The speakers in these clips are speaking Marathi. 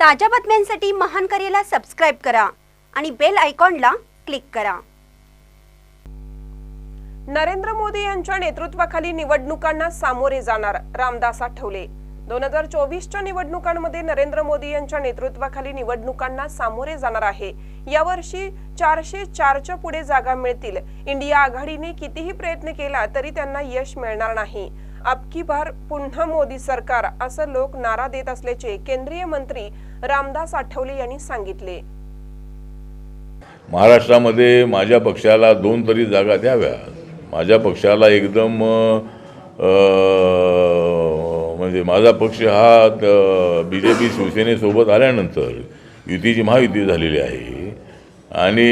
ताज्या बातम्यांसाठी महान करेला सबस्क्राईब करा आणि बेल आयकॉनला क्लिक करा. नरेंद्र मोदी यांच्या नेतृत्वाखाली निवडणुकांना सामोरे जाणार रामदास आठवले. दोन हजार चोवीसच्या निवडणुकांमध्ये नरेंद्र मोदी यांच्या नेतृत्वाखाली निवडणुकांना सामोरे जाणार आहे. यावर्षी चारशे चारच्या पुढे जागा मिळतील. इंडिया आघाडीने कितीही प्रयत्न केला तरी त्यांना यश मिळणार नाही. अबकी बार पुन्हा मोदी सरकार असं लोक नारा देत असल्याचे केंद्रीय मंत्री रामदास आठवले यांनी सांगितले. महाराष्ट्रामध्ये माझ्या पक्षाला दोन तरी जागा द्याव्या. माझ्या पक्षाला एकदम म्हणजे माझा पक्ष हा बी जे पी शिवसेनेसोबत आल्यानंतर युतीची महायुती झालेली आहे. आणि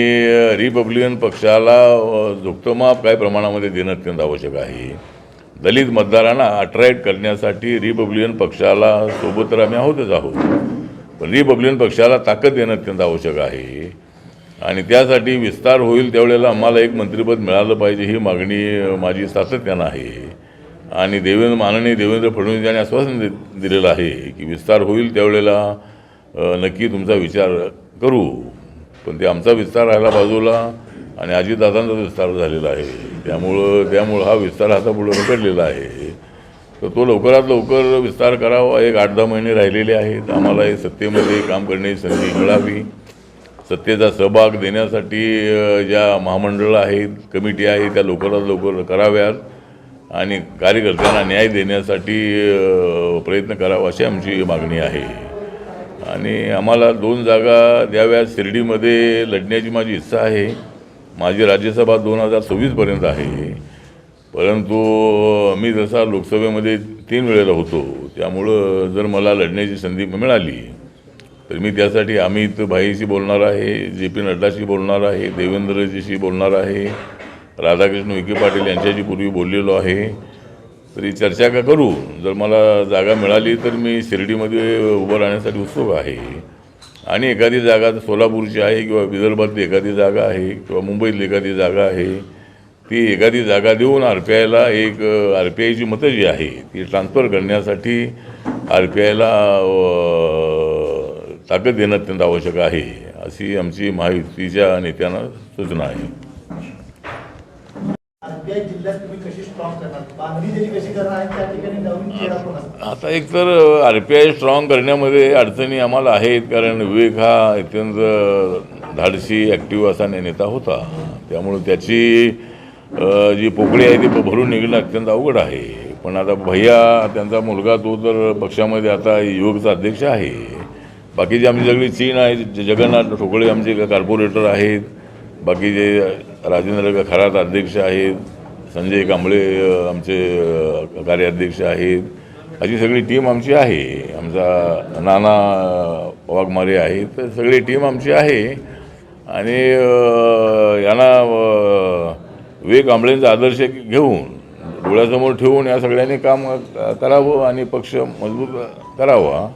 रिपब्लिकन पक्षाला अ, झुकतं काही प्रमाणामध्ये देणं अत्यंत आवश्यक आहे. दलित मतदारांना अट्रॅक्ट करण्यासाठी रिपब्लिकन पक्षाला सोबत तर आम्ही आहोतच आहोत. पण रिपब्लिकन पक्षाला ताकद देणं अत्यंत आवश्यक आहे. आणि त्यासाठी विस्तार होईल त्यावेळेला आम्हाला एक मंत्रिपद मिळालं पाहिजे ही मागणी माझी सातत्यानं आहे. आणि देवेंद्र माननीय देवेंद्र फडणवीस यांनी आश्वासन दि दिलेलं आहे की विस्तार होईल त्यावेळेला नक्की तुमचा विचार करू. पण ते आमचा विस्तार राहिला बाजूला आणि अजितदादांचा विस्तार झालेला आहे. त्यामुळं त्यामुळं हा विस्तार आता पुढे रखडलेला आहे. तर तो लवकरात लवकर विस्तार करावा. एक आठ दहा महिने राहिलेले आहेत. आम्हाला हे सत्तेमध्ये काम करण्याची संधी मिळावी. सत्तेचा सहभाग देण्यासाठी ज्या महामंडळं आहेत कमिटी आहे त्या लवकरात लवकर कराव्यात आणि कार्यकर्त्यांना न्याय देण्यासाठी प्रयत्न करावा अशी आमची मागणी आहे. आणि आम्हाला दोन जागा द्याव्यात. शिर्डीमध्ये लढण्याची माझी इच्छा आहे. माझी राज्यसभा दोन हजार सव्वीसपर्यंत आहे. परंतु मी जसा लोकसभेमध्ये तीन वेळेला होतो त्यामुळं जर मला लढण्याची संधी मिळाली तर मी त्यासाठी अमित भाईशी बोलणार आहे जे पी नड्डाशी बोलणार आहे देवेंद्रजीशी बोलणार आहे राधाकृष्ण विखे पाटील यांच्याशी पूर्वी बोललेलो आहे. तरी चर्चा का करू? जर मला जागा मिळाली तर मी शिर्डीमध्ये उभं राहण्यासाठी उत्सुक आहे. आणि एखादी जागा सोलापूरची आहे किंवा विदर्भातली एखादी जागा आहे किंवा मुंबईतली एखादी जागा आहे ती एखादी जागा देऊन आर पी आयला एक आर पी आयची मतं जी आहे ती ट्रान्सफर करण्यासाठी आर पी आयला ताकद देणं अत्यंत आवश्यक आहे अशी आमची महायुतीच्या नेत्यांना सूचना आहे. आता जिल्ह्यात तुम्ही कशी स्ट्रॉंग करणार? बांधणी त्याची कशी करणार त्या ठिकाणी नवीन कोण आता एकतर आर पी आय स्ट्रॉंग करण्यामध्ये अडचणी आम्हाला आहेत कारण विवेक हा अत्यंत धाडसी ॲक्टिव्ह असा नेता होता. त्यामुळं त्याची जी पोकळी आहे ती भरून निघणं अत्यंत अवघड आहे. पण आता भैया त्यांचा मुलगा तो तर पक्षामध्ये आता युवकचा अध्यक्ष आहे. बाकीची आमची सगळी चीन आहे जगन्नाथ ठोकळे आमचे कॉर्पोरेटर आहेत. बाकीचे राजेंद्र खरात अध्यक्ष आहेत संजय कांबळे आमचे कार्याध्यक्ष आहेत. अशी सगळी टीम आमची आहे. आमचा नाना वाघमारे आहेत. तर सगळी टीम आमची आहे. आणि यांना वे कांबळेंचा आदर्श घेऊन डोळ्यासमोर ठेवून या सगळ्यांनी काम करावं आणि पक्ष मजबूत करावा.